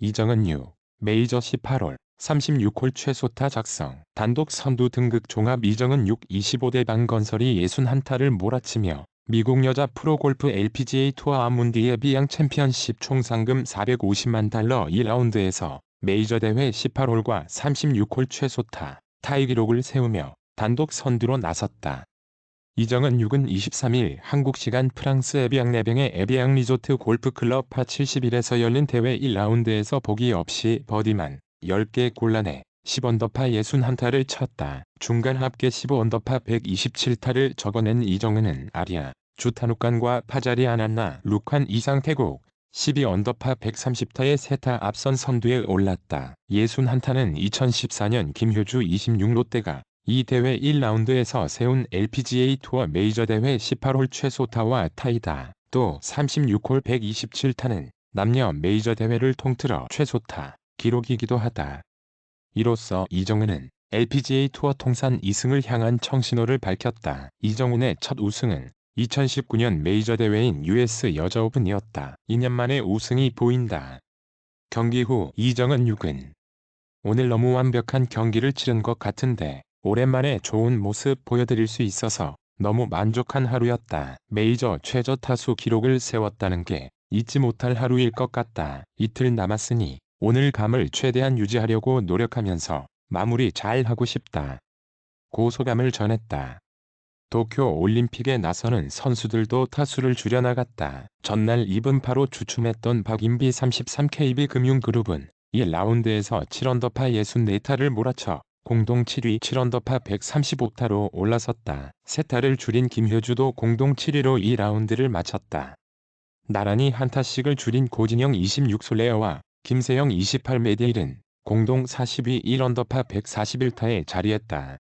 이정은 6, 메이저 18홀, 36홀 최소타 작성, 단독 선두 등극 종합 이정은 6, 25대 방 건설이 61타를 몰아치며 미국 여자 프로골프 LPGA 투어 아문디의 비양 챔피언십 총 상금 450만 달러 2라운드에서 메이저 대회 18홀과 36홀 최소타 타이 기록을 세우며 단독 선두로 나섰다. 이정은 6은 23일 한국 시간 프랑스 에비앙 내병의 에비앙 리조트 골프클럽 파 71에서 열린 대회 1라운드에서 보기 없이 버디만 10개 골라내 10언더파 61타를 쳤다. 중간 합계 15언더파 127타를 적어낸 이정은은 아리아, 주타누칸과 파자리 아난나, 루칸 이상 태국 12언더파 130타의 세타 앞선 선두에 올랐다. 61타는 2014년 김효주 26 롯데가 이 대회 1라운드에서 세운 LPGA 투어 메이저 대회 18홀 최소타와 타이다. 또 36홀 127타는 남녀 메이저 대회를 통틀어 최소타 기록이기도 하다. 이로써 이정은은 LPGA 투어 통산 2승을 향한 청신호를 밝혔다. 이정훈의 첫 우승은 2019년 메이저 대회인 US 여자 오픈이었다. 2년 만에 우승이 보인다. 경기 후 이정은 6은 오늘 너무 완벽한 경기를 치른 것 같은데 오랜만에 좋은 모습 보여드릴 수 있어서 너무 만족한 하루였다. 메이저 최저 타수 기록을 세웠다는 게 잊지 못할 하루일 것 같다. 이틀 남았으니 오늘 감을 최대한 유지하려고 노력하면서 마무리 잘 하고 싶다. 고소감을 전했다. 도쿄 올림픽에 나서는 선수들도 타수를 줄여나갔다. 전날 2분파로 주춤했던 박인비 33KB 금융그룹은 1라운드에서 7언더파 64타를 몰아쳐 공동 7위 7언더파 135타로 올라섰다. 세타를 줄인 김효주도 공동 7위로 2라운드를 마쳤다. 나란히 한타씩을 줄인 고진영 26솔레어와 김세영 28메디일은 공동 40위 1언더파 141타에 자리했다.